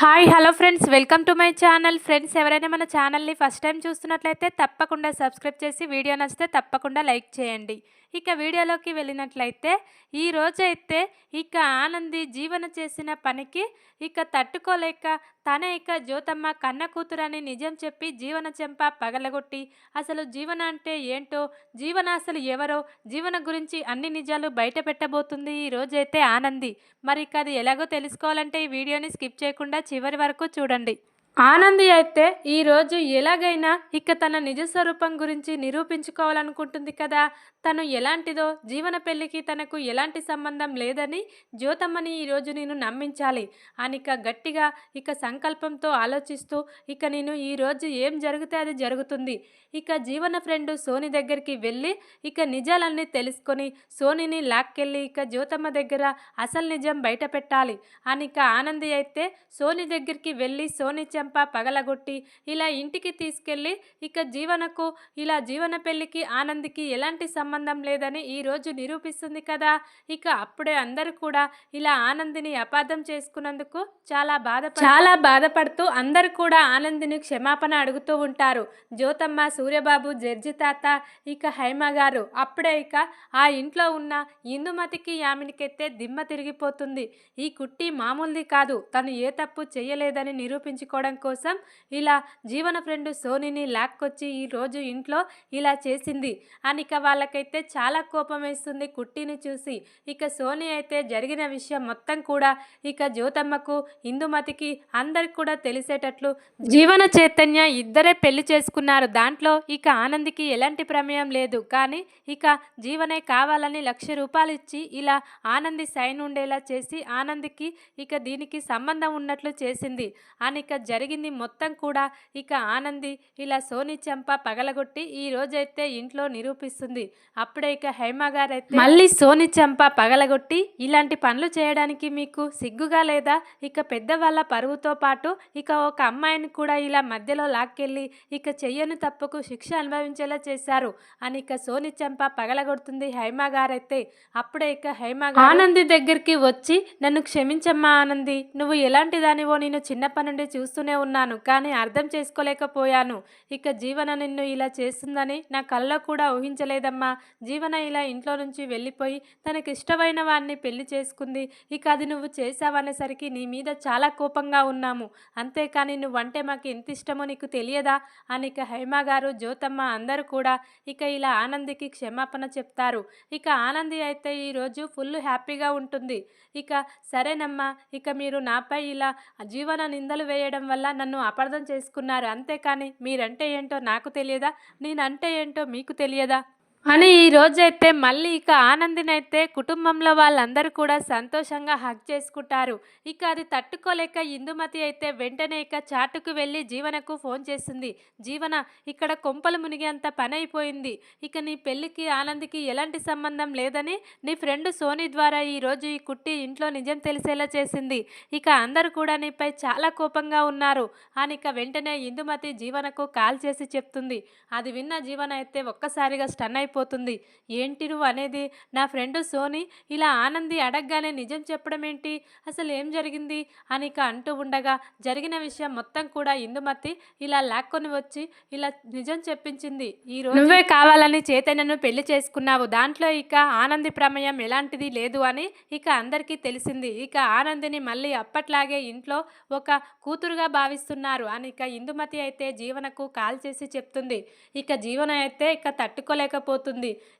Hi hello friends. Welcome to my channel. Friends ఎవరైనా మన ఛానల్ని ఫస్ట్ టైం చూస్తున్నట్లయితే తప్పకుండా సబ్స్క్రైబ్ చేసి వీడియో నచ్చితే తప్పకుండా లైక్ చేయండి. ఇక వీడియోలోకి వెళ్ళినట్లయితే ఈ రోజైతే ఇక ఆనంది జీవన చేసిన పనికి ఇక తట్టుకోలేక తన ఇక జ్యోతమ్మ కన్న కూతురని నిజం చెప్పి జీవన చెంప పగలగొట్టి అసలు జీవన అంటే ఏంటో జీవన అసలు ఎవరో జీవన గురించి అన్ని నిజాలు బయట పెట్టబోతుంది ఈ రోజైతే ఆనంది. మరి ఇక అది ఎలాగో తెలుసుకోవాలంటే ఈ వీడియోని స్కిప్ చేయకుండా చివరి వరకు చూడండి. ఆనంది అయితే ఈరోజు ఎలాగైనా ఇక తన నిజ స్వరూపం గురించి నిరూపించుకోవాలనుకుంటుంది కదా. తను ఎలాంటిదో జీవన పెళ్ళికి తనకు ఎలాంటి సంబంధం లేదని జ్యోతమ్మని ఈరోజు నేను నమ్మించాలి. అనిక గట్టిగా ఇక సంకల్పంతో ఆలోచిస్తూ ఇక నేను ఈరోజు ఏం జరిగితే అది జరుగుతుంది. ఇక జీవన ఫ్రెండ్ సోని దగ్గరికి వెళ్ళి ఇక నిజాలన్నీ తెలుసుకొని సోనిని లాక్కెళ్ళి ఇక జ్యోతమ్మ దగ్గర అసలు నిజం బయట పెట్టాలి అనిక ఆనంది అయితే సోని దగ్గరికి వెళ్ళి సోని చెంప పగలగొట్టి ఇలా ఇంటికి తీసుకెళ్ళి ఇక జీవనకు ఇలా జీవన పెళ్ళికి ఆనందికి ఎలాంటి సంబంధం లేదని ఈరోజు నిరూపిస్తుంది కదా. ఇక అప్పుడే అందరూ కూడా ఇలా ఆనందిని అపార్థం చేసుకున్నందుకు చాలా బాధ చాలా బాధపడుతూ అందరూ కూడా ఆనందిని క్షమాపణ అడుగుతూ ఉంటారు. జ్యోతమ్మ సూర్యబాబు జడ్జి తాత ఇక హైమ గారు. అప్పుడే ఇక ఆ ఇంట్లో ఉన్న ఇందుమతికి యామినికెత్తే దిమ్మ తిరిగిపోతుంది. ఈ కుట్టి మామూలుది కాదు. తను ఏ తప్పు చేయలేదని నిరూపించుకోవడం కోసం ఇలా జీవన ఫ్రెండ్ సోనిని లాక్కొచ్చి ఈ రోజు ఇంట్లో ఇలా చేసింది. అని ఇక వాళ్ళకైతే చాలా కోపం వేస్తుంది కుట్టిని చూసి. ఇక సోని అయితే జరిగిన విషయం మొత్తం కూడా ఇక జ్యోతమ్మకు ఇందుమతికి అందరికి కూడా తెలిసేటట్లు జీవన చైతన్య ఇద్దరే పెళ్ళి చేసుకున్నారు. దాంట్లో ఇక ఆనందికి ఎలాంటి ప్రమేయం లేదు. కానీ ఇక జీవనే కావాలని లక్ష రూపాయలు ఇచ్చి ఇలా ఆనంది సైన్ ఉండేలా చేసి ఆనందికి ఇక దీనికి సంబంధం ఉన్నట్లు చేసింది. అని ఇక జరిగింది మొత్తం కూడా ఇక ఆనంది ఇలా సోని చెంప పగలగొట్టి ఈ రోజైతే ఇంట్లో నిరూపిస్తుంది. అప్పుడే ఇక హైమ గారైతే మళ్ళీ సోని చెంప పగలగొట్టి ఇలాంటి పనులు చేయడానికి మీకు సిగ్గుగా లేదా? ఇక పెద్దవాళ్ళ పరువుతో పాటు ఇక ఒక అమ్మాయిని కూడా ఇలా మధ్యలో లాక్కెళ్ళి ఇక చెయ్యని తప్పుకు శిక్ష అనుభవించేలా చేశారు అని ఇక సోని చెంప పగలగొడుతుంది హైమ గారైతే. అప్పుడే ఇక హైమ ఆనంది దగ్గరికి వచ్చి నన్ను క్షమించమ్మా ఆనంది నువ్వు ఎలాంటి దానివో నేను చిన్నప్పటి నుండి చూస్తూనే ఉన్నాను కానీ అర్థం చేసుకోలేకపోయాను. ఇక జీవన నిన్ను ఇలా చేస్తుందని నా కళ్ళ కూడా ఊహించలేదమ్మా. జీవన ఇలా ఇంట్లో నుంచి వెళ్ళిపోయి తనకిష్టమైన వాడిని పెళ్ళి చేసుకుంది. ఇక అది నువ్వు చేసావనేసరికి నీ మీద చాలా కోపంగా ఉన్నాము. అంతేకాని నువ్వంటే మాకు ఎంత ఇష్టమో నీకు తెలియదా? అని ఇక హైమా గారు జ్యోతమ్మ అందరూ కూడా ఇక ఇలా ఆనందికి క్షమాపణ చెప్తారు. ఇక ఆనంది అయితే ఈరోజు ఫుల్ హ్యాపీగా ఉంటుంది. ఇక సరేనమ్మా ఇక మీరు నాపై ఇలా జీవన నిందలు వేయడం వల్ల నన్ను అపార్థం చేసుకున్నారు. అంతేకాని మీరంటే ఏంటో నాకు తెలియదా? నేనంటే ఏంటో మీకు తెలియదా? అని ఈ రోజైతే మళ్ళీ ఇక ఆనందినైతే కుటుంబంలో వాళ్ళందరూ కూడా సంతోషంగా హక్ చేసుకుంటారు. ఇక అది తట్టుకోలేక ఇందుమతి అయితే వెంటనే ఇక చాటుకు వెళ్ళి జీవనకు ఫోన్ చేసింది జీవన ఇక్కడ కొంపలు మునిగేంత పని అయిపోయింది ఇక నీ పెళ్ళికి ఆనందికి ఎలాంటి సంబంధం లేదని నీ ఫ్రెండ్ సోనీ ద్వారా ఈరోజు ఈ కుట్టి ఇంట్లో నిజం తెలిసేలా చేసింది. ఇక అందరూ కూడా నీపై చాలా కోపంగా ఉన్నారు. అని ఇక వెంటనే ఇందుమతి జీవనకు కాల్ చేసి చెప్తుంది. అది విన్న జీవన అయితే ఒక్కసారిగా స్టన్ అయిపోతుంది ఏంటి నువ్వు అనేది? నా ఫ్రెండ్ సోని ఇలా ఆనంది అడగగానే నిజం చెప్పడం ఏంటి? అసలు ఏం జరిగింది? అని ఇక అంటూ ఉండగా జరిగిన విషయం మొత్తం కూడా ఇందుమతి ఇలా లాక్కొని వచ్చి ఇలా నిజం చెప్పించింది. ఈ రోజు నువ్వే కావాలని చైతన్యను పెళ్ళి చేసుకున్నావు. దాంట్లో ఇక ఆనంది ప్రమేయం ఎలాంటిది లేదు అని ఇక అందరికీ తెలిసింది. ఇక ఆనందిని మళ్ళీ అప్పట్లాగే ఇంట్లో ఒక కూతురుగా భావిస్తున్నారు అని ఇక ఇందుమతి అయితే జీవనకు కాల్ చేసి చెప్తుంది. ఇక జీవన అయితే ఇక తట్టుకోలేకపోతుంది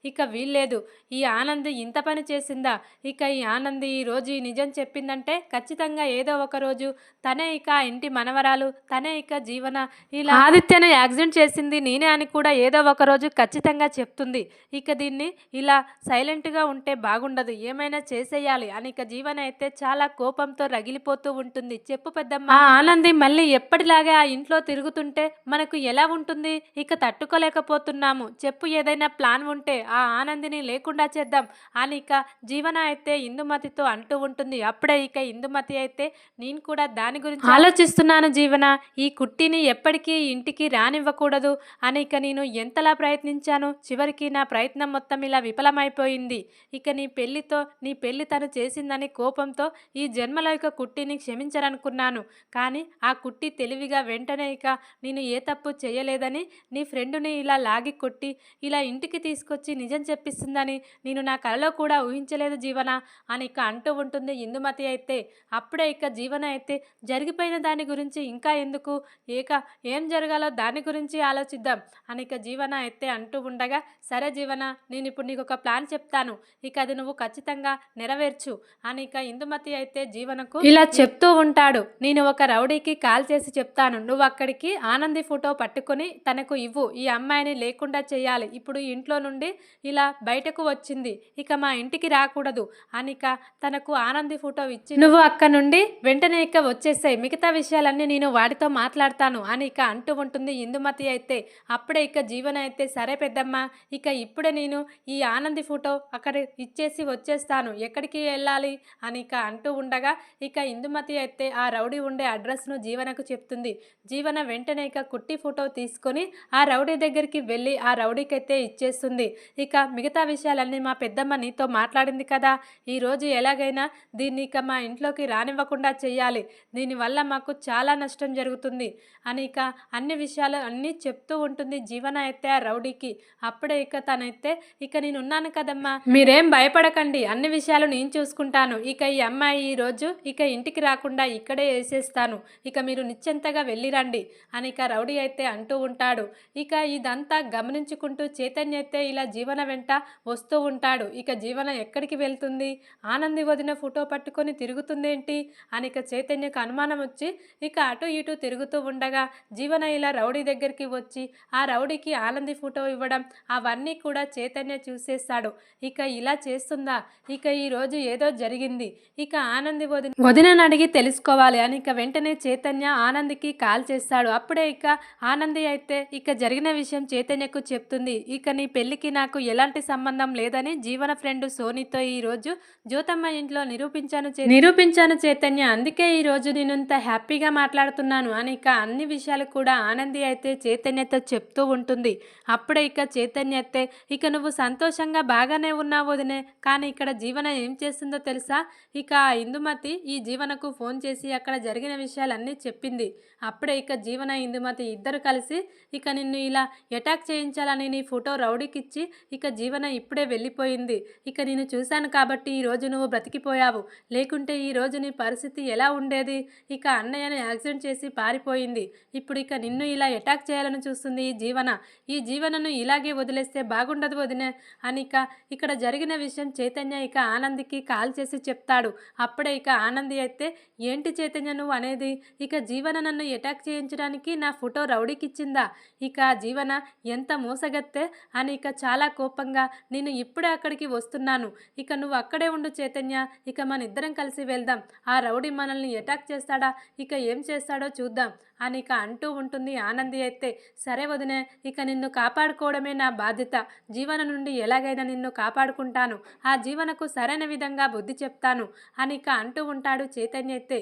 ఇక వీల్లేదు. ఈ ఆనంది ఇంత పని చేసిందా? ఇక ఈ ఆనంది ఈ రోజు ఈ నిజం చెప్పిందంటే ఖచ్చితంగా ఏదో ఒక రోజు. తనే ఇక ఇంటి మనవరాలు తనే ఇక జీవన. ఇలా ఆదిత్యను యాక్సిడెంట్ చేసింది నేనే అని కూడా ఏదో ఒక రోజు ఖచ్చితంగా చెప్తుంది. ఇక దీన్ని ఇలా సైలెంట్గా ఉంటే బాగుండదు. ఏమైనా చేసేయాలి అని ఇక జీవన అయితే చాలా కోపంతో రగిలిపోతూ ఉంటుంది. చెప్పు పెద్దమ్మ. ఆ ఆనంది మళ్ళీ ఎప్పటిలాగే ఆ ఇంట్లో తిరుగుతుంటే మనకు ఎలా ఉంటుంది? ఇక తట్టుకోలేకపోతున్నాము. చెప్పు ఏదైనా ప్లాన్ ప్లాన్ ఉంటే ఆ ఆనందిని లేకుండా చేద్దాం అని ఇక జీవన అయితే ఇందుమతితో అంటూ ఉంటుంది. అప్పుడే ఇక ఇందుమతి అయితే నేను కూడా దాని గురించి ఆలోచిస్తున్నాను జీవన. ఈ కుట్టిని ఎప్పటికీ ఇంటికి రానివ్వకూడదు అని ఇక నేను ఎంతలా ప్రయత్నించాను చివరికి నా ప్రయత్నం మొత్తం ఇలా విఫలమైపోయింది. ఇక నీ పెళ్ళితో నీ పెళ్ళి తను చేసిందని కోపంతో ఈ జన్మలో ఇక కుట్టిని క్షమించరనుకున్నాను. కానీ ఆ కుట్టి తెలివిగా వెంటనే ఇక నేను ఏ తప్పు చేయలేదని నీ ఫ్రెండుని ఇలా లాగి కొట్టి ఇలా ఇంటికి తీసుకొచ్చి నిజం చెప్పిస్తుందని నేను నా కలలో కూడా ఊహించలేదు జీవన అని ఇక అంటూ ఉంటుంది ఇందుమతి అయితే. అప్పుడే ఇక జీవన అయితే జరిగిపోయిన దాని గురించి ఇంకా ఎందుకు? ఏక ఏం జరగాలో దాని గురించి ఆలోచిద్దాం అని ఇక జీవన అయితే అంటూ ఉండగా సరే జీవన నేను ఇప్పుడు నీకు ఒక ప్లాన్ చెప్తాను. ఇక అది నువ్వు ఖచ్చితంగా నెరవేర్చు అని ఇక ఇందుమతి అయితే జీవనకు ఇలా చెప్తూ ఉంటాడు. నేను ఒక రౌడీకి కాల్ చేసి చెప్తాను. నువ్వు అక్కడికి ఆనంది ఫోటో పట్టుకొని తనకు ఇవ్వు. ఈ అమ్మాయిని లేకుండా చేయాలి. ఇప్పుడు ఇంట్లో నుండి ఇలా బయటకు వచ్చింది. ఇక మా ఇంటికి రాకూడదు. అనిక తనకు ఆనంది ఫోటో ఇచ్చి నువ్వు అక్క నుండి వెంటనే ఇక వచ్చేసాయి. మిగతా విషయాలన్నీ నేను వాడితో మాట్లాడతాను. అని ఇక అంటూ ఉంటుంది. ఇందుమతి అయితే అప్పుడే ఇక జీవన అయితే సరే పెద్దమ్మ. ఇక ఇప్పుడే నేను ఈ ఆనంది ఫోటో అక్కడ ఇచ్చేసి వచ్చేస్తాను. ఎక్కడికి వెళ్ళాలి? అని ఇక అంటూ ఉండగా ఇక ఇందుమతి అయితే ఆ రౌడీ ఉండే అడ్రస్ను జీవనకు చెప్తుంది. జీవన వెంటనే ఇక కుట్టి ఫోటో తీసుకొని ఆ రౌడీ దగ్గరికి వెళ్ళి ఆ రౌడీకైతే ఇచ్చేసి ఇచ్చేస్తుంది ఇక మిగతా విషయాలన్నీ మా పెద్దమ్మ నీతో మాట్లాడింది కదా. ఈరోజు ఎలాగైనా దీన్ని ఇక మా ఇంట్లోకి రానివ్వకుండా చేయాలి. దీనివల్ల మాకు చాలా నష్టం జరుగుతుంది. అని ఇక అన్ని విషయాలు అన్నీ చెప్తూ ఉంటుంది జీవన అయితే ఆ రౌడీకి. అప్పుడే ఇక తనైతే ఇక నేను ఉన్నాను కదమ్మా. మీరేం భయపడకండి. అన్ని విషయాలు నేను చూసుకుంటాను. ఇక ఈ అమ్మాయి ఈ రోజు ఇక ఇంటికి రాకుండా ఇక్కడే వేసేస్తాను. ఇక మీరు నిశ్చింతగా వెళ్ళిరండి. అని ఇక రౌడీ అయితే అంటూ ఉంటాడు. ఇక ఇదంతా గమనించుకుంటూ చైతన్య అయితే ఇలా జీవన వెంట వస్తూ ఉంటాడు ఇక జీవన ఎక్కడికి వెళ్తుంది? ఆనంది వదిన ఫోటో పట్టుకొని తిరుగుతుందేంటి? అని ఇక చైతన్యకు అనుమానం వచ్చి ఇక అటు ఇటు తిరుగుతూ ఉండగా జీవన ఇలా రౌడీ దగ్గరికి వచ్చి ఆ రౌడీకి ఆనంది ఫోటో ఇవ్వడం అవన్నీ కూడా చైతన్య చూసేస్తాడు. ఇక ఇలా చేస్తుందా? ఇక ఈ రోజు ఏదో జరిగింది. ఇక ఆనంది వదిన వదినని అడిగి తెలుసుకోవాలి అని ఇక వెంటనే చైతన్య ఆనందికి కాల్ చేస్తాడు. అప్పుడే ఇక ఆనంది అయితే ఇక జరిగిన విషయం చైతన్యకు చెప్తుంది. ఇక నీ పెళ్ళికి నాకు ఎలాంటి సంబంధం లేదని జీవన ఫ్రెండ్ సోనీతో ఈ రోజు జ్యోతమ్మ ఇంట్లో నిరూపించాను చే- నిరూపించాను చైతన్య. అందుకే ఈ రోజు నేను హ్యాపీగా మాట్లాడుతున్నాను అని ఇక అన్ని విషయాలు కూడా ఆనంది అయితే చైతన్యతో చెప్తూ ఉంటుంది. అప్పుడే ఇక చైతన్య అయితే ఇక నువ్వు సంతోషంగా బాగానే ఉన్నావు వదినే కానీ ఇక్కడ జీవన ఏం చేస్తుందో తెలుసా? ఇక ఇందుమతి ఈ జీవనకు ఫోన్ చేసి అక్కడ జరిగిన విషయాలన్నీ చెప్పింది. అప్పుడే ఇక జీవన ఇందుమతి ఇద్దరు కలిసి ఇక నిన్ను ఇలా అటాక్ చేయించాలని నీ ఫోటో రౌడీ రౌడీకిచ్చి ఇక జీవన ఇప్పుడే వెళ్ళిపోయింది. ఇక నేను చూశాను కాబట్టి ఈ రోజు నువ్వు బ్రతికిపోయావు. లేకుంటే ఈ నీ పరిస్థితి ఎలా ఉండేది? ఇక అన్నయ్యను యాక్సిడెంట్ చేసి పారిపోయింది. ఇప్పుడు ఇక నిన్ను ఇలా అటాక్ చేయాలని చూస్తుంది ఈ జీవన. ఈ జీవనను ఇలాగే వదిలేస్తే బాగుండదు వదినే అని ఇక ఇక్కడ జరిగిన విషయం చైతన్య ఇక ఆనందికి కాల్ చేసి చెప్తాడు. అప్పుడే ఇక ఆనంది అయితే ఏంటి చైతన్య నువ్వు అనేది? ఇక జీవన నన్ను అటాక్ చేయించడానికి నా ఫోటో రౌడీకి ఇచ్చిందా ఇక జీవన ఎంత మోసగత్తే? అని ఇక చాలా కోపంగా నేను ఇప్పుడే అక్కడికి వస్తున్నాను. ఇక నువ్వు అక్కడే ఉండు చైతన్య. ఇక మన ఇద్దరం కలిసి వెళ్దాం. ఆ రౌడీ మనల్ని అటాక్ చేస్తాడా? ఇక ఏం చేస్తాడో చూద్దాం. అని ఇక అంటూ ఉంటుంది ఆనంది అయితే. సరే వదినే ఇక నిన్ను కాపాడుకోవడమే నా బాధ్యత. జీవన నుండి ఎలాగైనా నిన్ను కాపాడుకుంటాను. ఆ జీవనకు సరైన విధంగా బుద్ధి చెప్తాను. అని ఇక అంటూ ఉంటాడు చైతన్య అయితే.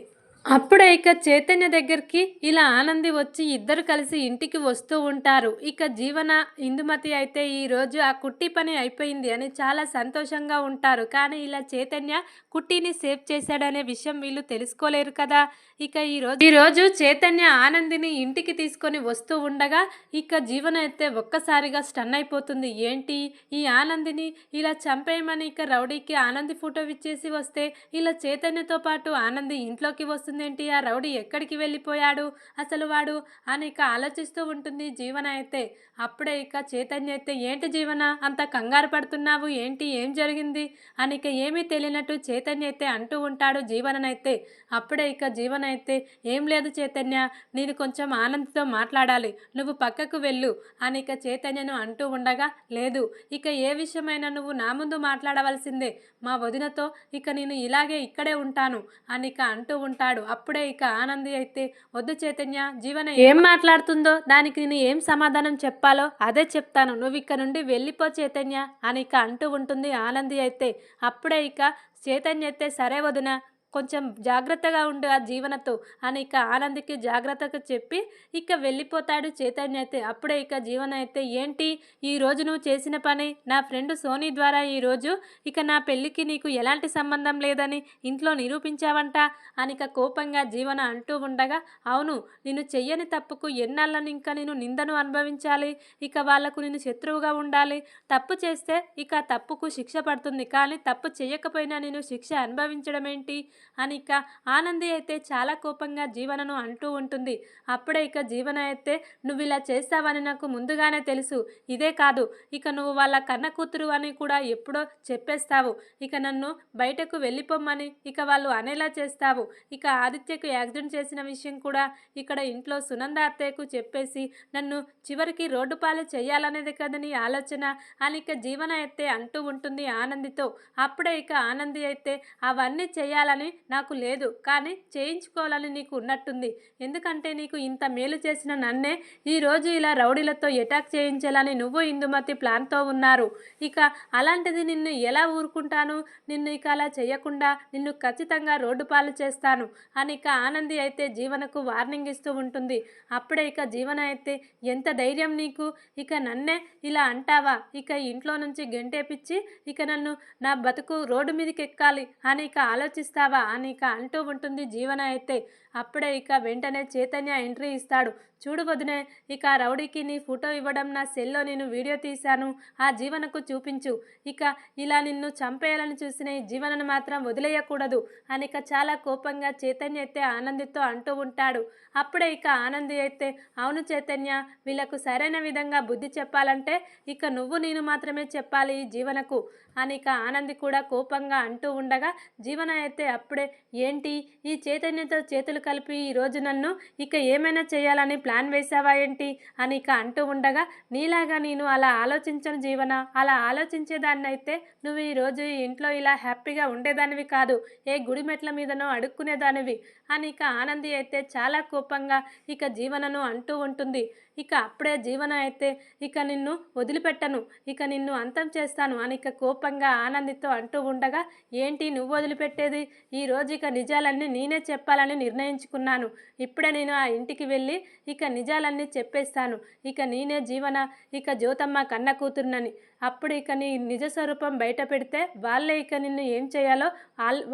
అప్పుడు ఇక చైతన్య దగ్గరికి ఇలా ఆనంది వచ్చి ఇద్దరు కలిసి ఇంటికి వస్తూ ఉంటారు. ఇక జీవన ఇందుమతి అయితే ఈ రోజు ఆ కుట్టి పని అయిపోయింది అని చాలా సంతోషంగా ఉంటారు. కానీ ఇలా చైతన్య కుట్టిని సేవ్ చేశాడనే విషయం వీళ్ళు తెలుసుకోలేరు కదా. ఇక ఈ రోజు చైతన్య ఆనందిని ఇంటికి తీసుకొని వస్తూ ఉండగా ఇక జీవన అయితే ఒక్కసారిగా స్టన్ అయిపోతుంది. ఏంటి? ఈ ఆనందిని ఇలా చంపేయమని ఇక రౌడీకి ఆనంది ఫోటో ఇచ్చేసి వస్తే ఇలా చైతన్యతో పాటు ఆనంది ఇంట్లోకి వస్తుంది. వస్తుందేంటి ఆ రౌడీ ఎక్కడికి వెళ్ళిపోయాడు? అసలు వాడు? అని ఇక ఆలోచిస్తూ ఉంటుంది జీవన అయితే. అప్పుడే ఇక చైతన్య అయితే ఏంటి జీవన? అంత కంగారు పడుతున్నావు? ఏంటి? ఏం జరిగింది? అని ఇక ఏమీ తెలియనట్టు చైతన్య అయితే అంటూ ఉంటాడు జీవననైతే. అప్పుడే ఇక జీవన అయితే ఏం లేదు చైతన్య నేను కొంచెం ఆనంద్తో మాట్లాడాలి. నువ్వు పక్కకు వెళ్ళు అని ఇక చైతన్యను అంటూ ఉండగా లేదు ఇక ఏ విషయమైనా నువ్వు నా ముందు మాట్లాడవలసిందే. మా వదినతో ఇక నేను ఇలాగే ఇక్కడే ఉంటాను అని ఇక అంటూ ఉంటాడు ఉంటాడు అప్పుడే ఇక ఆనంది అయితే వద్దు చైతన్య జీవన ఏం మాట్లాడుతుందో దానికి నేను ఏం సమాధానం చెప్పాలో అదే చెప్తాను. నువ్వు ఇక్కడ నుండి వెళ్ళిపో చైతన్య అని ఇక అంటూ ఉంటుంది ఆనంది అయితే. అప్పుడే ఇక చైతన్య అయితే సరే వదిన కొంచెం జాగ్రత్తగా ఉండు ఆ జీవనతో అని ఇక ఆనంద్కి జాగ్రత్తగా చెప్పి ఇక వెళ్ళిపోతాడు చైతన్య అయితే. అప్పుడే ఇక జీవన అయితే ఏంటి? ఈ రోజు నువ్వు చేసిన పని? నా ఫ్రెండ్ సోనీ ద్వారా ఈరోజు ఇక నా పెళ్ళికి నీకు ఎలాంటి సంబంధం లేదని ఇంట్లో నిరూపించావంట? అని ఇక కోపంగా జీవన అంటూ ఉండగా అవును నేను చెయ్యని తప్పుకు ఎన్నాళ్ళని ఇంకా నేను నిందను అనుభవించాలి. ఇక వాళ్ళకు నేను శత్రువుగా ఉండాలి. తప్పు చేస్తే ఇక తప్పుకు శిక్ష పడుతుంది. కానీ తప్పు చేయకపోయినా నేను శిక్ష అనుభవించడం ఏంటి అని ఇక ఆనంది అయితే చాలా కోపంగా జీవనను అంటూ ఉంటుంది. అప్పుడే ఇక జీవన అయితే నువ్వు ఇలా చేస్తావని నాకు ముందుగానే తెలుసు. ఇదే కాదు. ఇక నువ్వు వాళ్ళ కన్న కూతురు అని కూడా ఎప్పుడో చెప్పేస్తావు. ఇక నన్ను బయటకు వెళ్ళిపోమ్మని ఇక వాళ్ళు అనేలా చేస్తావు. ఇక ఆదిత్యకు యాక్సిడెంట్ చేసిన విషయం కూడా ఇక్కడ ఇంట్లో సునంద అత్తయ్యకు చెప్పేసి నన్ను చివరికి రోడ్డు పాలు చేయాలనేది కదా నీ ఆలోచన అని ఇక జీవన అయితే అంటూ ఉంటుంది ఆనందితో. అప్పుడే ఇక ఆనంది అయితే అవన్నీ చేయాలని నాకు లేదు. కానీ చేయించుకోవాలని నీకు ఉన్నట్టుంది. ఎందుకంటే నీకు ఇంత మేలు చేసిన నన్నే ఈరోజు ఇలా రౌడీలతో అటాక్ చేయించాలని నువ్వు ఇందుమతి ప్లాన్తో ఉన్నారు. ఇక అలాంటిది నిన్ను ఎలా ఊరుకుంటాను? నిన్ను ఇక అలా చేయకుండా నిన్ను ఖచ్చితంగా రోడ్డు పాలు చేస్తాను. అని ఇక ఆనంది అయితే జీవనకు వార్నింగ్ ఇస్తూ ఉంటుంది. అప్పుడే ఇక జీవన అయితే ఎంత ధైర్యం నీకు? ఇక నన్నే ఇలా అంటావా? ఇక ఇంట్లో నుంచి గెంటేపిచ్చి ఇక నన్ను నా బతుకు రోడ్డు మీదకి ఎక్కాలి అని ఇక ఆలోచిస్తావా? అని ఇక అంటూ ఉంటుంది. జీవన అయితే అప్పుడే ఇక వెంటనే చైతన్య ఎంట్రీ ఇస్తాడు. చూడు వదినే ఇక రౌడీకి నీ ఫోటో ఇవ్వడం నా సెల్లో నేను వీడియో తీశాను. ఆ జీవనకు చూపించు. ఇక ఇలా నిన్ను చంపేయాలని చూసిన ఈ జీవనను మాత్రం వదిలేయకూడదు అని ఇక చాలా కోపంగా చైతన్య అయితే ఆనందితో అంటూ ఉంటాడు. అప్పుడే ఇక ఆనంది అయితే అవును చైతన్య వీళ్ళకు సరైన విధంగా బుద్ధి చెప్పాలంటే ఇక నువ్వు నేను మాత్రమే చెప్పాలి ఈ జీవనకు అని ఇక ఆనంది కూడా కోపంగా అంటూ ఉండగా జీవన అయితే అప్పుడే ఏంటి? ఈ చైతన్యతో చేతులు కలిపి ఈరోజు నన్ను ఇక ఏమైనా చేయాలని ప్లాన్ వేసావా ఏంటి? అని ఇక అంటూ ఉండగా నీలాగా నేను అలా ఆలోచించను జీవన. అలా ఆలోచించేదాన్ని అయితే నువ్వు ఈరోజు ఇంట్లో ఇలా హ్యాపీగా ఉండేదానివి కాదు. ఏ గుడి మెట్ల మీదనో అడుక్కునేదానివి. అని ఇక ఆనంది అయితే చాలా కోపంగా ఇక జీవనను అంటూ ఉంటుంది. ఇక అప్పుడే జీవన అయితే ఇక నిన్ను వదిలిపెట్టను ఇక నిన్ను అంతం చేస్తాను అని ఇక కోపంగా ఆనందితో అంటూ ఉండగా ఏంటి నువ్వు వదిలిపెట్టేది? ఈ రోజు ఇక నిజాలన్నీ నేనే చెప్పాలని నిర్ణయించుకున్నాను. ఇప్పుడే నేను ఆ ఇంటికి వెళ్ళి ఇక నిజాలన్నీ చెప్పేస్తాను. ఇక నేనే జీవన ఇక జ్యోతమ్మ కన్న కూతురునని అప్పుడు ఇక నీ నిజ స్వరూపం బయట పెడితే వాళ్ళే ఇక నిన్ను ఏం చేయాలో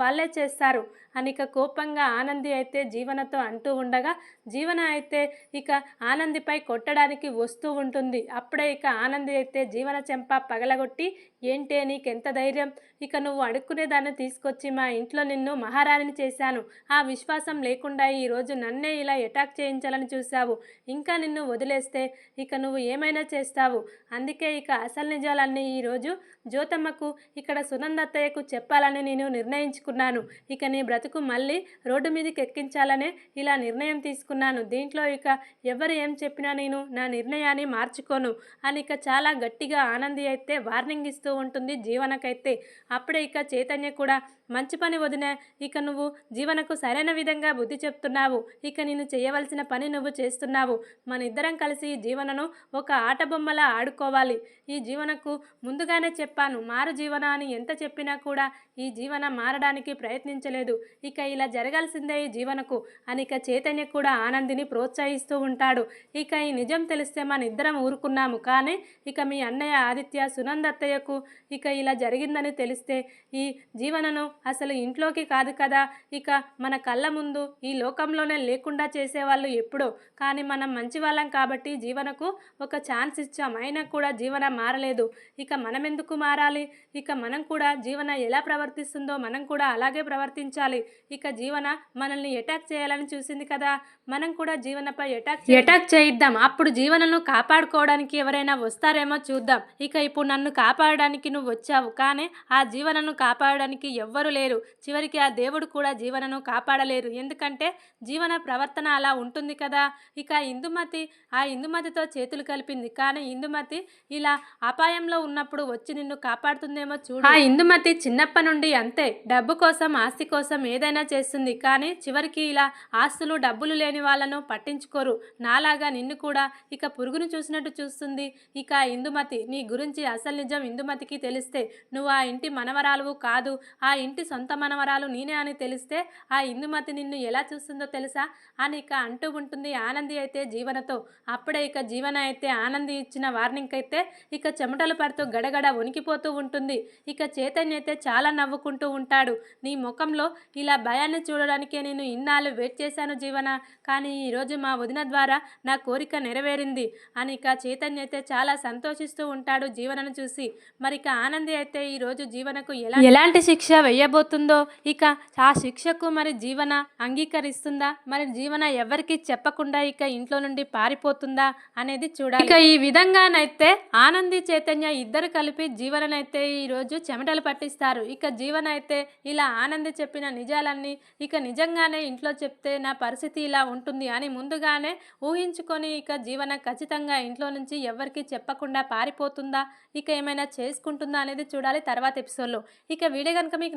వాళ్ళే చేస్తారు. అని ఇక కోపంగా ఆనంది అయితే జీవనతో అంటూ ఉండగా జీవన అయితే ఇక ఆనందిపై కొట్టడానికి వస్తూ ఉంటుంది. అప్పుడే ఇక ఆనంది అయితే జీవన చెంప పగలగొట్టి ఏంటే నీకెంత ధైర్యం? ఇక నువ్వు అడుక్కునేదాన్ని తీసుకొచ్చి మా ఇంట్లో నిన్ను మహారాణిని చేశాను. ఆ విశ్వాసం లేకుండా ఈరోజు నన్నే ఇలా అటాక్ చేయించాలని చూశావు. ఇంకా నిన్ను వదిలేస్తే ఇక నువ్వు ఏమైనా చేస్తావు? అందుకే ఇక అసలు నిజాలన్నీ ఈరోజు జ్యోతమ్మకు ఇక్కడ సునందత్తయ్యకు చెప్పాలని నేను నిర్ణయించుకున్నాను. ఇక నీ బ్రతుకు మళ్ళీ రోడ్డు మీదకి ఎక్కించాలనే ఇలా నిర్ణయం తీసుకున్నాను. దీంట్లో ఇక ఎవరు ఏం చెప్పినా నేను నా నిర్ణయాన్ని మార్చుకోను. అని ఇక చాలా గట్టిగా ఆనంది అయితే వార్నింగ్ ఇస్తూ ఉంటుంది జీవనకైతే. అప్పుడే ఇక చైతన్య కూడా మంచి పని వదిన. ఇక నువ్వు జీవనకు సరైన విధంగా బుద్ధి చెప్తున్నావు. ఇక నేను చేయవలసిన పని నువ్వు చేస్తున్నావు. మన ఇద్దరం కలిసి ఈ జీవనను ఒక ఆట బొమ్మలా ఆడుకోవాలి. ఈ జీవనకు ముందుగానే చెప్పాను మారు జీవన అని ఎంత చెప్పినా కూడా ఈ జీవన మారడానికి ప్రయత్నించలేదు. ఇక ఇలా జరగాల్సిందే ఈ జీవనకు అని ఇక చైతన్య కూడా ఆనందిని ప్రోత్సహిస్తూ ఉంటాడు. ఇక ఈ నిజం తెలిస్తే మన ఇద్దరం ఊరుకున్నాము కానీ ఇక మీ అన్నయ్య ఆదిత్య సునందత్తయ్యకు ఇక ఇలా జరిగిందని తెలిస్తే ఈ జీవనను అసలు ఇంట్లోకి కాదు కదా. ఇక మన కళ్ళ ముందు ఈ లోకంలోనే లేకుండా చేసేవాళ్ళు ఎప్పుడో. కానీ మనం మంచి వాళ్ళం కాబట్టి జీవనకు ఒక ఛాన్స్ ఇచ్చాం. అయినా కూడా జీవన మారలేదు. ఇక మనం ఎందుకు మారాలి? ఇక మనం కూడా జీవన ఎలా ప్రవర్తిస్తుందో మనం కూడా అలాగే ప్రవర్తించాలి. ఇక జీవన మనల్ని అటాక్ చేయాలని చూసింది కదా. మనం కూడా జీవనపై అటాక్ అటాక్ చేయిద్దాం. అప్పుడు జీవనను కాపాడుకోవడానికి ఎవరైనా వస్తారేమో చూద్దాం. ఇక ఇప్పుడు నన్ను కాపాడడానికి నువ్వు వచ్చావు. కానీ ఆ జీవనను కాపాడడానికి ఎవ్వరు లేరు. చివరికి ఆ దేవుడు కూడా జీవనను కాపాడలేరు. ఎందుకంటే జీవన ప్రవర్తన అలా ఉంటుంది కదా. ఇక ఇందుమతి ఆ ఇందుమతితో చేతులు కలిపింది. కానీ ఇందుమతి ఇలా అపాయంలో ఉన్నప్పుడు వచ్చి నిన్ను కాపాడుతుందేమో చూడు. ఆ ఇందుమతి చిన్నప్పటి నుండి అంతే. డబ్బు కోసం ఆస్తి కోసం ఏదైనా చేస్తుంది. కానీ చివరికి ఇలా ఆస్తులు డబ్బులు లేని వాళ్ళను పట్టించుకోరు. నాలాగా నిన్ను కూడా ఇక పురుగును చూసినట్టు చూస్తుంది. ఇక ఇందుమతి నీ గురించి అసలు నిజం ఇందుమతికి తెలిస్తే నువ్వు ఆ ఇంటి మనవరాలువు కాదు. ఆ ఇంటి సొంత మనవరాలు నేనే అని తెలిస్తే ఆ ఇందుమతి నిన్ను ఎలా చూస్తుందో తెలుసా? అని ఇక అంటూ ఉంటుంది ఆనంది అయితే జీవనతో. అప్పుడే ఇక జీవన అయితే ఆనంది ఇచ్చిన వార్నింగ్ అయితే ఇక చెమటలు పడుతూ గడగడ వణికిపోతూ ఉంటుంది. ఇక చైతన్య అయితే చాలా నవ్వుకుంటూ ఉంటాడు. నీ ముఖంలో ఇలా భయాన్ని చూడడానికే నేను ఇన్నాళ్ళు వెయిట్ చేశాను జీవన కానీ ఈరోజు మా వదిన ద్వారా నా కోరిక నెరవేరింది అని ఇక చైతన్య అయితే చాలా సంతోషిస్తూ ఉంటాడు జీవనను చూసి. మరి ఇక ఆనంది అయితే ఈరోజు జీవనకు ఎలా ఎలాంటి శిక్ష చేయబోతుందో ఇక ఆ శిక్షకు మరి జీవన అంగీకరిస్తుందా? మరి జీవన ఎవరికి చెప్పకుండా ఇక ఇంట్లో నుండి పారిపోతుందా అనేది చూడాలి. ఇక ఈ విధంగానైతే ఆనంది చైతన్య ఇద్దరు కలిపి జీవననైతే ఈరోజు చెమటలు పట్టిస్తారు. ఇక జీవన అయితే ఇలా ఆనంది చెప్పిన నిజాలన్నీ ఇక నిజంగానే ఇంట్లో చెప్తే నా పరిస్థితి ఇలా ఉంటుంది అని ముందుగానే ఊహించుకొని ఇక జీవన ఖచ్చితంగా ఇంట్లో నుంచి ఎవరికి చెప్పకుండా పారిపోతుందా? ఇక ఏమైనా చేసుకుంటుందా అనేది చూడాలి తర్వాత ఎపిసోడ్లో. ఇక వీడియో కనుక మీకు